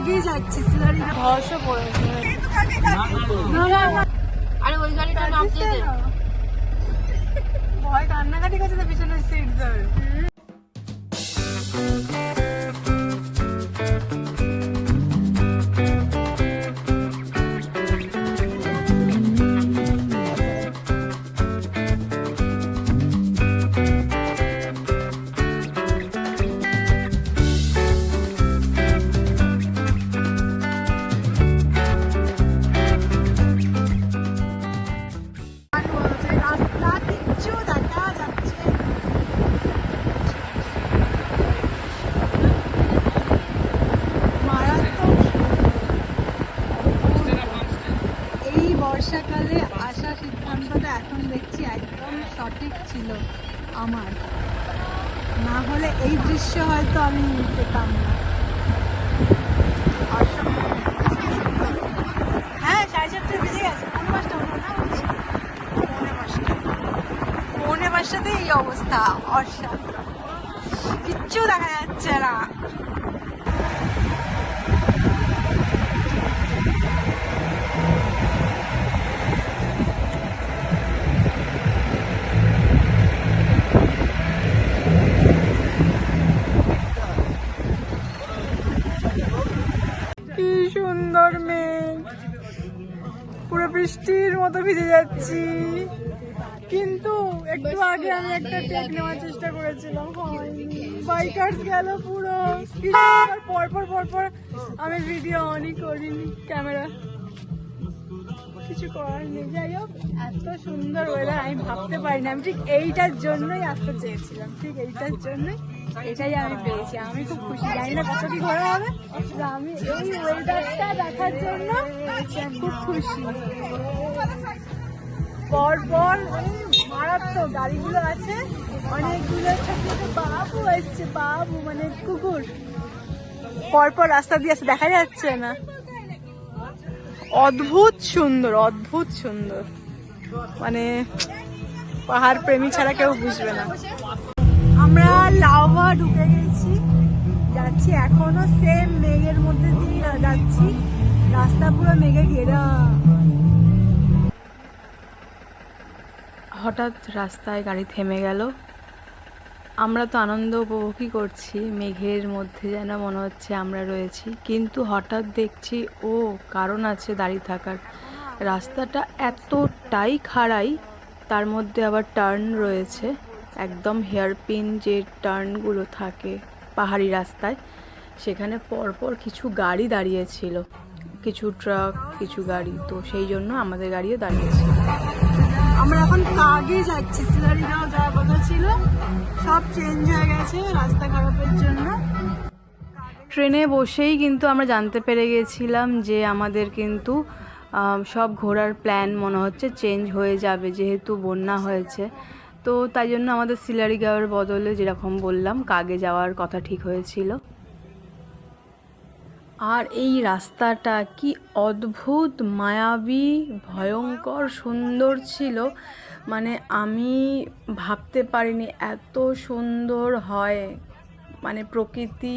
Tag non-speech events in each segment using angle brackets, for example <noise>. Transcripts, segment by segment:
আগেই যাচ্ছি সিলারি ধসও পড়েছে আরে ওই গাড়িটা নামতে দে ভয় কান্নাকাটি করছে তো পিছনে সিট ধরে। অবস্থা? অসাধারণ। কিচ্ছু দেখা যাচ্ছে না। সুন্দর মেঘ। পুরো বৃষ্টির মতো ভিজে যাচ্ছি। কিন্তু একটু আগে আমি একটা টেক নেওয়ার চেষ্টা করেছিলাম। বাইকার্স গেল পুরো। পরপর পরপর আমি ভিডিও অনই করিনি ক্যামেরা কিছু করার নেই। যাই হোক, এত সুন্দর ওয়েদার আমি ভাবতে পারি না আমি ঠিক এইটার জন্যই চেয়েছিলাম। ঠিক এইটার জন্যই এটাই আমি পেয়েছি। আমি খুব খুশি। কত হবে আমি এই দেখার জন্য খুব খুশি। পর পর মানে মারাত্মক গাড়িগুলো আছে। অনেকগুলো ছোট ছোট বাবু এসছে, বাবু মানে কুকুর। পরপর রাস্তা দিয়ে দেখা যাচ্ছে না। অদ্ভুত সুন্দর অদ্ভুত সুন্দর। মানে পাহাড় প্রেমী ছাড়া কেউ বুঝবে না। আমরা লাভা ঢুকে গেছি, যাচ্ছি এখনও সেম মেঘের মধ্যে দিয়ে যাচ্ছি। রাস্তা পুরো মেঘে ঘেরা। হঠাৎ রাস্তায় গাড়ি থেমে গেল। আমরা তো আনন্দ উপভোগই করছি, মেঘের মধ্যে যেন মনে হচ্ছে আমরা রয়েছি। কিন্তু হঠাৎ দেখছি, ও, কারণ আছে দাঁড়িয়ে থাকার। রাস্তাটা এতটাই খাড়াই, তার মধ্যে আবার টার্ন রয়েছে। একদম হেয়ারপিন যে টার্নগুলো থাকে পাহাড়ি রাস্তায়, সেখানে পরপর কিছু গাড়ি দাঁড়িয়েছিল। কিছু ট্রাক, কিছু গাড়ি। তো সেই জন্য আমাদের গাড়িও দাঁড়িয়েছিল। আমরা এখন কাগে যাচ্ছি সিলারিটাও যাওয়ার কথা ছিল, সব চেঞ্জ হয়ে গেছে রাস্তা খারাপের জন্য। ট্রেনে বসেই কিন্তু আমরা জানতে পেরে গেছিলাম যে আমাদের কিন্তু সব ঘোরার প্ল্যান মনে হচ্ছে চেঞ্জ হয়ে যাবে যেহেতু বন্যা হয়েছে। তো তাই জন্য আমাদের সিলারি গাঁয়ের বদলে যেরকম বললাম, কাগে যাওয়ার কথা ঠিক হয়েছিল। আর এই রাস্তাটা কি অদ্ভুত, মায়াবী, ভয়ঙ্কর, সুন্দর ছিল। মানে আমি ভাবতে পারিনি এত সুন্দর হয়। মানে প্রকৃতি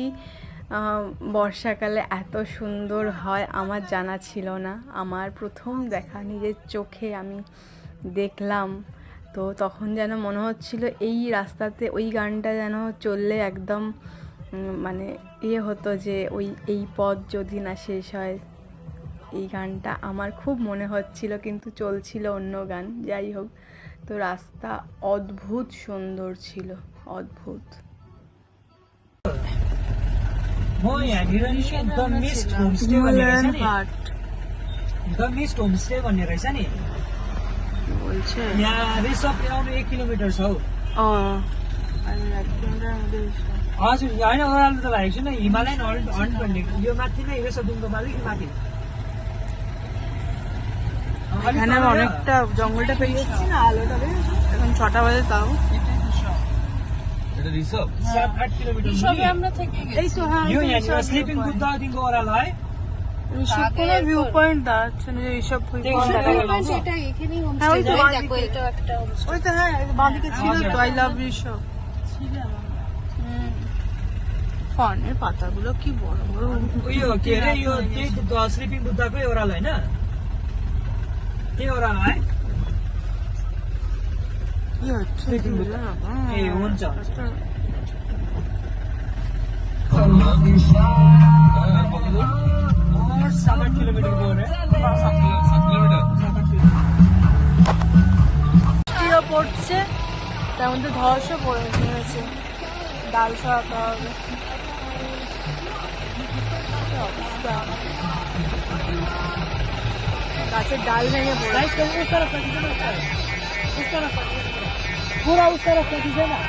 বর্ষাকালে এত সুন্দর হয় আমার জানা ছিল না। আমার প্রথম দেখা নিজের চোখে আমি দেখলাম। তো তখন যেন মনে হচ্ছিল এই রাস্তাতে ওই গানটা যেন চললে একদম মানে ইয়ে হতো যে ওই এই পদ যদি না শেষ হয় এই গানটা আমার খুব মনে হচ্ছিল কিন্তু চলছিল অন্য গান যাই হোক। তো রাস্তা অদ্ভুত সুন্দর ছিল অদ্ভুত। বলছে। હા શું આને ઓરાલ તો લાઈક છે ને હિમાલયન ઓન ઓન પંડિત યો માથી ને એસો દુંગો બાલી માથી এখানে আমরা অনেকটা জঙ্গলটা পেরিয়ে এসেছি না আলোটা এখন ছটা বাজে ফার্নের পাতাগুলো কি বড় বড় यो के अरे यो त्यही स्लिपिङ बुद्धकै ओह्रालो होइन त्यही ओह्रालो है কি হচ্ছে Sleeping Buddha। ए हुन्छ हुन्छ और सात आठ किलोमिटर गयो रे বৃষ্টিও পড়ছে তার মধ্যে ধসও পড়ে নেমেছে ডাল সরাতে হবে গাছের ডাল ভেঙে পুরা উস তরফ না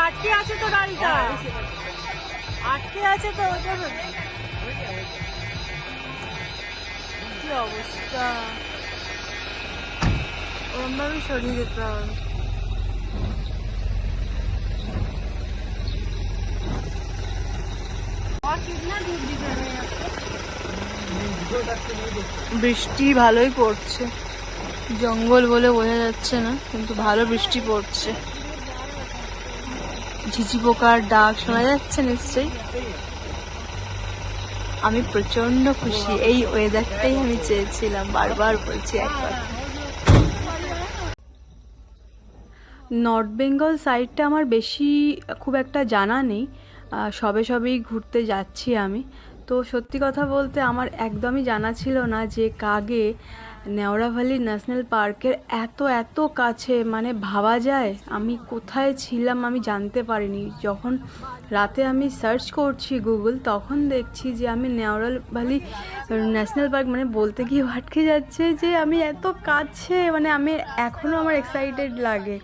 আটকে আছে তো ডালটা। আটকে আছে। তো ওটা কি অবস্থা? ওরমভাবে সরিয়ে যেতাম বৃষ্টি ভালোই পড়ছে। জঙ্গল বলে বোঝা যাচ্ছে না, কিন্তু ভালো বৃষ্টি পড়ছে। ঝিঝি পোকার ডাক শোনা যাচ্ছে নিশ্চয়ই। আমি প্রচণ্ড খুশি, এই ওয়েদারটাই আমি চেয়েছিলাম, বারবার বলছি একবার। নর্থ বেঙ্গল সাইডটা আমার বেশি খুব একটা জানা নেই। সবে সবেই ঘুরতে যাচ্ছি আমি। তো সত্যি কথা বলতে আমার একদমই জানা ছিল না যে কাগে নেওড়াভালি ন্যাশনাল পার্কের এত এত কাছে মানে ভাবা যায়? আমি কোথায় ছিলাম আমি জানতে পারিনি। যখন রাতে আমি সার্চ করছি গুগল তখন দেখছি যে আমি নেওড়াভালি ন্যাশনাল পার্ক মানে বলতে গিয়ে <laughs> আটকে যাচ্ছে যে আমি এত কাছে মানে আমি এখনও আমার এক্সাইটেড লাগে।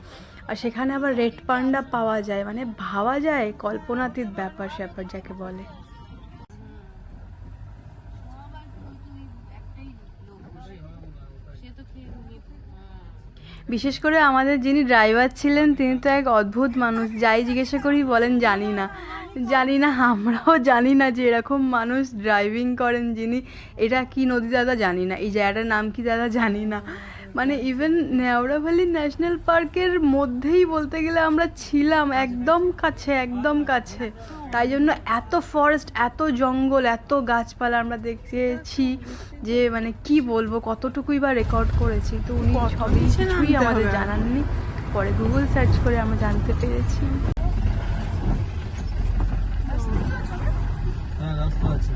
আর সেখানে আবার রেড পান্ডা পাওয়া যায় মানে ভাবা যায় কল্পনাতীত ব্যাপার স্যাপার যাকে বলে। বিশেষ করে আমাদের যিনি ড্রাইভার ছিলেন, তিনি তো এক অদ্ভুত মানুষ। যাই জিজ্ঞাসা করি, বলেন জানি না। জানি না, আমরাও জানি না যে এরকম মানুষ ড্রাইভিং করেন যিনি। এটা কি নদী দাদা জানি না। এই জায়গাটার নাম কি দাদা জানি না। মানে ইভেন নেওড়াভালি ন্যাশনাল পার্কের মধ্যেই বলতে গেলে আমরা ছিলাম একদম কাছে একদম কাছে। তাই জন্য এত ফরেস্ট এত জঙ্গল এত গাছপালা আমরা দেখেছি যে মানে কি বলব কতটুকুই বা রেকর্ড করেছি। তো উনি সবই কিছুই আমাদের জানাননি। পরে গুগল সার্চ করে আমরা জানতে পেরেছি। হ্যাঁ রাস্তা আছে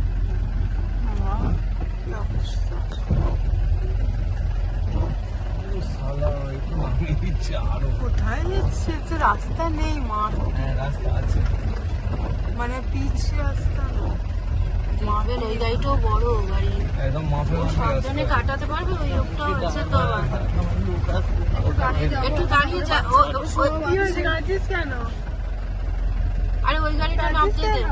শালা একটু আমি দিচ্ছি আরও কোথায় যাচ্ছে? তো রাস্তা নেই মাঠ হ্যাঁ রাস্তা আছে। মানে পিচ রাস্তা না। মার্বেল ওই গাড়িটাও বড় গাড়ি। একদম সাবধানে কাটাতে পারবে? ওই লোকটা হচ্ছে তো একটু দাঁড়িয়ে যা ও- ও- ও- হয়েছে কাঁদছিস কেন? আরে ওই গাড়িটা নামতে দে।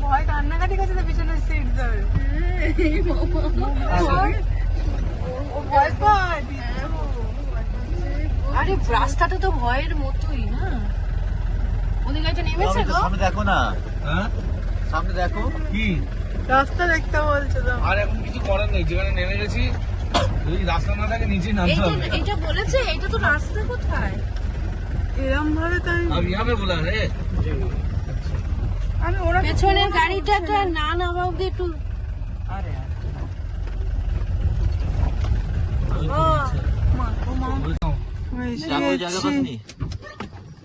ভয় কান্নাকাটি করছে তো পিছনে সিট ধরে। ও ভয় পায় আরে রাস্তাটা তো ভয়ের মতোই না। ওদের একটা নেমেছে গো? সামনে দেখো না। হ্যাঁ? সামনে দেখো। কি? রাস্তা দেখতে বলছো তো। আর এখন কিছু করার নেই যেখানে নেমে গেছি যদি রাস্তা না থাকে নিচে নামতে হবে। এটা বলেছে এটা তো রাস্তা কোথায়? এরম ভাবে তাই আমি আমি বলা রে আচ্ছা। আমি ওরা পেছনের গাড়িটা না নামা অব্দি একটু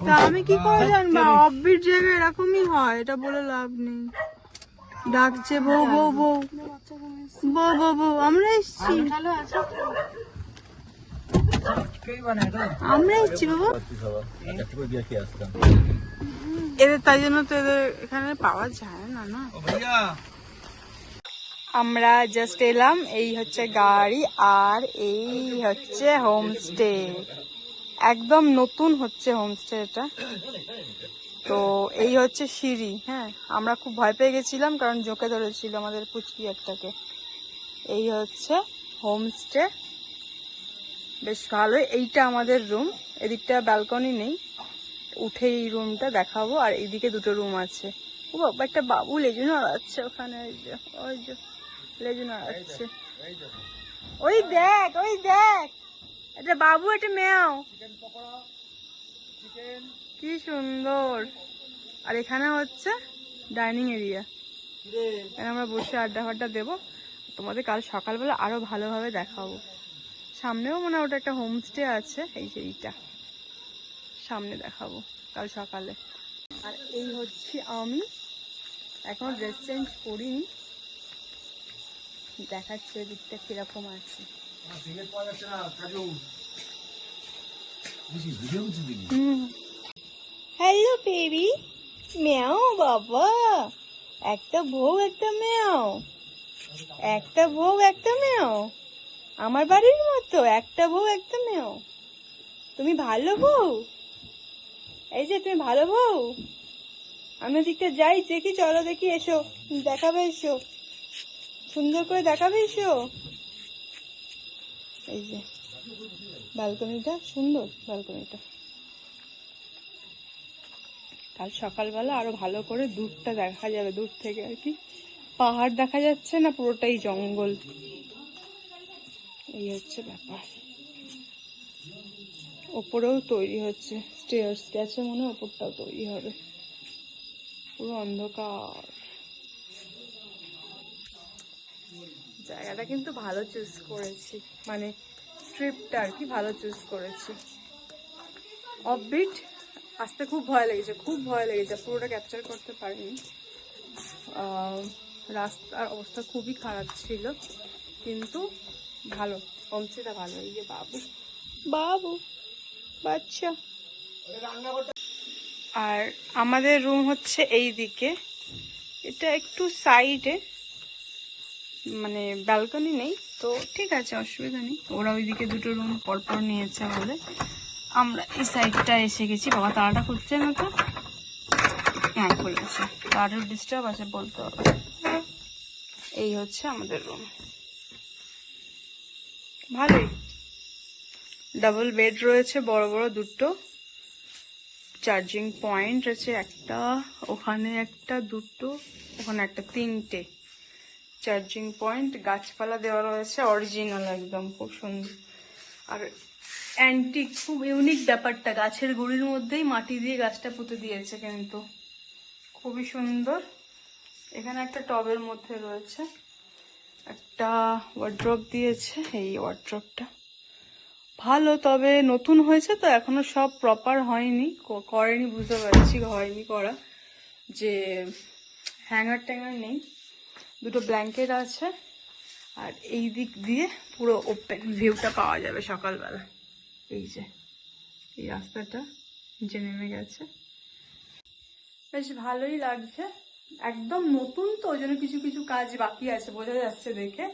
তা আমি কি করে জানব? অফবিট জায়গায় এরকমই হয় এটা বলে লাভ নেই। ডাকছে বউ বউ বউ। বউ বউ বউ আমরা এসছি। আমরা এসছি বাবা। এদের তাই জন্য তো এদের এখানে পাওয়া যায় না না? আমরা জাস্ট এলাম এই হচ্ছে গাড়ি আর এই হচ্ছে হোমস্টে একদম নতুন হচ্ছে হোমস্টে এটা। তো এই হচ্ছে সিঁড়ি হ্যাঁ। আমরা খুব ভয় পেয়ে গেছিলাম কারণ জোকে ধরেছিল আমাদের পুচকি একটাকে। এই হচ্ছে হোমস্টে বেশ ভালোই। এইটা আমাদের রুম এদিকটা ব্যালকনি নেই। উঠে এই রুমটা দেখাবো। আর এইদিকে দুটো রুম আছে। ও বাবা, একটা বাবু লেজুন আছে ওখানে। ওই যে ওই যে, লেজুন আছে ওই দেখ ওই দেখ। বাবু এটা মেয়াও কি সুন্দর। আর এখানে হচ্ছে ডাইনিং এরিয়া এখানে আমরা বসে আড্ডা ফাড্ডা দেবো। তোমাদের কাল সকালবেলা আরও ভালোভাবে দেখাবো। সামনেও মনে হয় ওটা একটা হোমস্টে আছে। এই যে এইটা। সামনে দেখাবো কাল সকালে। আর এই হচ্ছে আমি। এখন ড্রেস চেঞ্জ করিনি। দেখাচ্ছে দিকটা কীরকম আছে। হ্যালো বেবি মেও বাবা একটা বউ একটা মেও একটা বউ একটা মেও আমার বাড়ির মতো একটা বউ একটা মেও তুমি ভালো বউ এই যে তুমি ভালো বউ আমি ওদিকটা যাই, দেখি, চলো দেখি, এসো। দেখাবে, এসো। সুন্দর করে দেখাবে, এসো। এই যে। ব্যালকনিটা সুন্দর ব্যালকনিটা কাল সকালবেলা আরও ভালো করে দূরটা দেখা যাবে, দূর থেকে আর কি। পাহাড় দেখা যাচ্ছে না, পুরোটাই জঙ্গল। এই হচ্ছে ব্যাপার। ওপরেও তৈরি হচ্ছে স্টেয়ার্স গেছে মনে হয়, ওপরটাও তৈরি হবে। পুরো অন্ধকার। জায়গাটা কিন্তু ভালো চুজ করেছি। মানে ট্রিপটা আর কি ভালো চুজ করেছি। অফবিট আসতে খুব ভয় লেগেছে খুব ভয় লেগেছে পুরোটা ক্যাপচার করতে পারিনি। রাস্তার অবস্থা খুবই খারাপ ছিল কিন্তু ভালো হোমস্টেটা ভালো এই যে বাবু। বাবু বাচ্চা। আর আমাদের রুম হচ্ছে এই দিকে এটা একটু সাইডে মানে ব্যালকনি নেই, তো ঠিক আছে, অসুবিধা নেই। ওরা ওইদিকে দুটো রুম পরপর নিয়েছে বলে আমরা এই সাইডটা এসে গেছি। বাবা তাড়াটা খুঁজছে না তো? হ্যাঁ খুলেছে তাড়াটার ডিস্টার্ব আছে বলতে হবে। এই হচ্ছে আমাদের রুম ভালোই। ডাবল বেড রয়েছে, বড় বড় দুটো। চার্জিং পয়েন্ট রয়েছে একটা, ওখানে একটা, দুটো, ওখানে একটা, তিনটে। চার্জিং পয়েন্ট গাছপালা দেওয়া রয়েছে অরিজিনাল একদম, খুব সুন্দর। আর অ্যান্টিক খুব ইউনিক ব্যাপারটা, গাছের গুড়ির মধ্যেই মাটি দিয়ে গাছটা পুঁতে দিয়েছে কিন্তু। খুবই সুন্দর। এখানে একটা টবের মধ্যে রয়েছে। একটা ওয়ার্ড্রপ দিয়েছে, এই ওয়ার্ড্রপটা ভালো, তবে নতুন হয়েছে তো, এখনও সব প্রপার হয়নি। করেনি, বুঝতে পারছি, হয়নি করা। যে হ্যাঙ্গার ট্যাঙ্গার নেই। দুটো ব্ল্যাঙ্কেট আছে আর এই দিক দিয়ে পুরো ওপেন ভিউটা পাওয়া যাবে সকালবেলা। এই যে, এই রাস্তাটা নিচে নেমে গেছে। বেশ ভালোই লাগছে। একদম নতুন তো, ওই জন্য কিছু কিছু কাজ বাকি আছে বোঝা যাচ্ছে দেখে।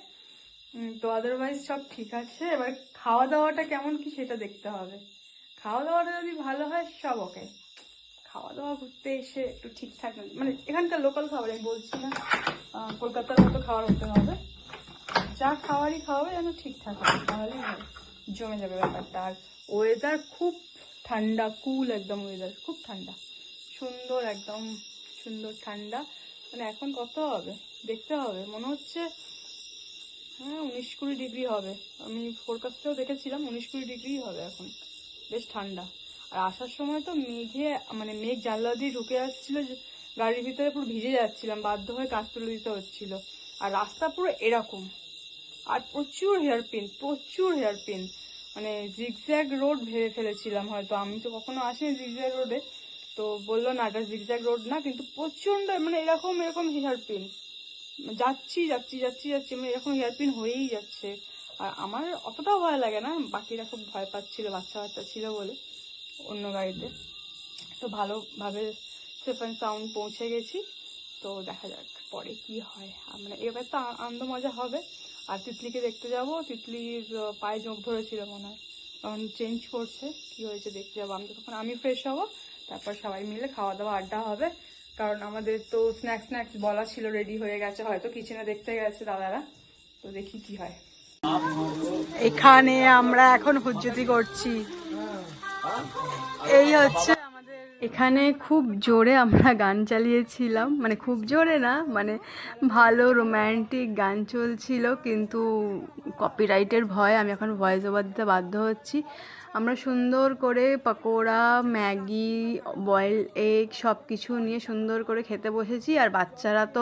তো আদারওয়াইজ সব ঠিক আছে। এবার খাওয়া দাওয়াটা কেমন কি সেটা দেখতে হবে। খাওয়া দাওয়াটা যদি ভালো হয়, সব ওকে খাওয়া দাওয়া ঘুরতে এসে একটু ঠিকঠাক মানে এখানকার লোকাল খাবার, আমি বলছি না কলকাতার মতো খাবার হতে হবে। যা খাবারই খাওয়াবে যেন ঠিকঠাক হবে তাহলেই জমে যাবে ব্যাপারটা। আর ওয়েদার খুব ঠান্ডা কুল একদম ওয়েদার খুব ঠান্ডা। সুন্দর একদম সুন্দর ঠান্ডা। মানে এখন কত হবে? দেখতে হবে। মনে হচ্ছে হ্যাঁ উনিশ কুড়ি ডিগ্রি হবে। আমি ফোরকাস্টেও দেখেছিলাম, উনিশ কুড়ি ডিগ্রি হবে এখন। বেশ ঠান্ডা। আর আসার সময় তো মেঘে মানে মেঘ জানলা দিয়ে ঢুকে আসছিল গাড়ির ভিতরে পুরো ভিজে যাচ্ছিলাম, বাধ্য হয়ে কাজ তুলে দিতে হচ্ছিল। আর রাস্তা পুরো এরকম। আর প্রচুর হেয়ারপিন প্রচুর হেয়ারপিন মানে জিগজ্যাগ রোড ভেবে ফেলেছিলাম হয়তো। আমি তো কখনো আসিনি জিগজ্যাগ রোডে তো বলল, না, এটা জিগজ্যাগ রোড না, কিন্তু প্রচণ্ড মানে এরকম এরকম হেয়ারপিন যাচ্ছি যাচ্ছি যাচ্ছি যাচ্ছি মানে এরকম হেয়ারপিন হয়েই যাচ্ছে। আর আমার অতটাও ভয় লাগে না। বাকিরা খুব ভয় পাচ্ছিল বাচ্চা বাচ্চা ছিল বলে। অন্য গাড়িতে। তো ভালোভাবে সেফ অ্যান্ড সাউন্ড পৌঁছে গেছি। তো দেখা যাক পরে কি হয়। মানে এবার তো আনন্দ মজা হবে। আর তিতলিকে দেখতে যাব। তিতলির পায়ে জোঁক ধরেছিল মনে হয়। তখন চেঞ্জ করছে। কি হয়েছে দেখতে যাব। আমি তখন আমি ফ্রেশ হব। তারপর সবাই মিলে খাওয়া দাওয়া আড্ডা হবে। কারণ আমাদের তো স্ন্যাক্স স্ন্যাক্স বলা ছিল রেডি হয়ে গেছে। হয়তো কিচেনে দেখতে গেছে দাদারা। তো দেখি কি হয়। এখানে আমরা এখন হুজ্জুতি করছি। এই হচ্ছে আমাদের এখানে খুব জোরে আমরা গান চালিয়েছিলাম। মানে খুব জোরে না মানে ভালো রোম্যান্টিক গান চলছিল, কিন্তু কপিরাইটের ভয়, আমি এখন ভয়েস ওভার দিতে বাধ্য হচ্ছি। আমরা সুন্দর করে পকোড়া, ম্যাগি বয়েল এগ সব কিছু নিয়ে সুন্দর করে খেতে বসেছি, আর বাচ্চারা তো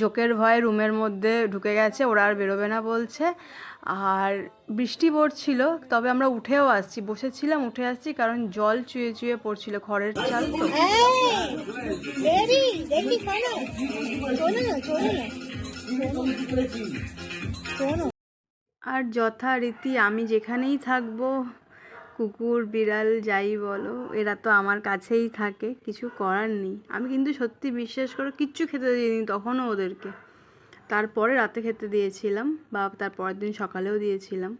জোকের ভয়ে রুমের মধ্যে ঢুকে গেছে, ওরা আর বেরোবে না বলছে। আর বৃষ্টি পড়ছিল তবে আমরা উঠেও আসছি। বসেছিলাম উঠে আসছি কারণ জল চুয়ে চুয়ে পড়ছিল খড়ের চাল তো। আর যথারীতি আমি যেখানেই থাকব কুকুর বিড়াল যাই বলো এরা তো আমার কাছেই থাকে কিছু করার নেই। আমি কিন্তু সত্যি বিশ্বাস করে কিচ্ছু খেতে দিইনি তখনও ওদেরকে। তারপরে রাতে খেতে দিয়েছিলাম বা তার পরের দিন সকালেও দিয়েছিলাম।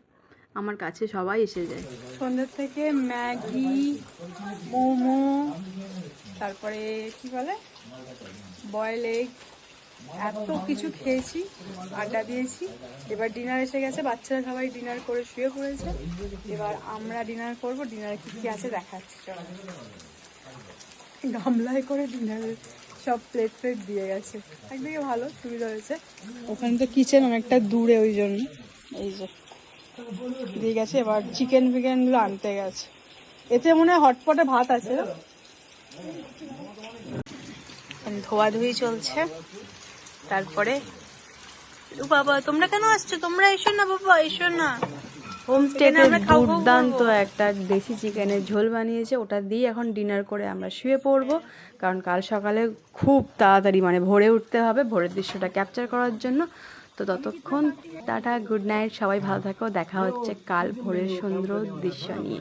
আমার কাছে সবাই এসে যায়। সন্ধ্যের থেকে ম্যাগি, মোমো, তারপরে কি বলে? বয়েল এগ, এত কিছু খেয়েছি, আড্ডা দিয়েছি। এবার ডিনার এসে গেছে, বাচ্চারা সবাই ডিনার করে শুয়ে পড়েছে। এবার আমরা ডিনার করব, ডিনারে কি কি আছে দেখাচ্ছি গামলায় করে ডিনারের সব প্লেট প্লেট দিয়ে গেছে। একদিকে ভালো, সুবিধা হয়েছে। ওখানে তো কিচেন অনেকটা দূরে ওই জন্য। এই যে, দিয়ে গেছে, এবার চিকেন ফিকেনগুলো আনতে গেছে। এতে মনে হয় হটপটে ভাত আছে না? ধোয়াধুয়ি চলছে। তারপরে বাবা, তোমরা কেন আসছো? তোমরা এসো না, বাবা, এসো না। হোমস্টেতে দুর্দান্ত একটা দেশি চিকেনের ঝোল বানিয়েছে। ওটা দিয়ে এখন ডিনার করে আমরা শুয়ে পড়ব। কারণ কাল সকালে খুব তাড়াতাড়ি মানে ভোরে উঠতে হবে। ভোরের দৃশ্যটা ক্যাপচার করার জন্য। তো ততক্ষণ টাটা গুড নাইট সবাই ভালো থাকো। দেখা হচ্ছে কাল ভোরের সুন্দর দৃশ্য নিয়ে।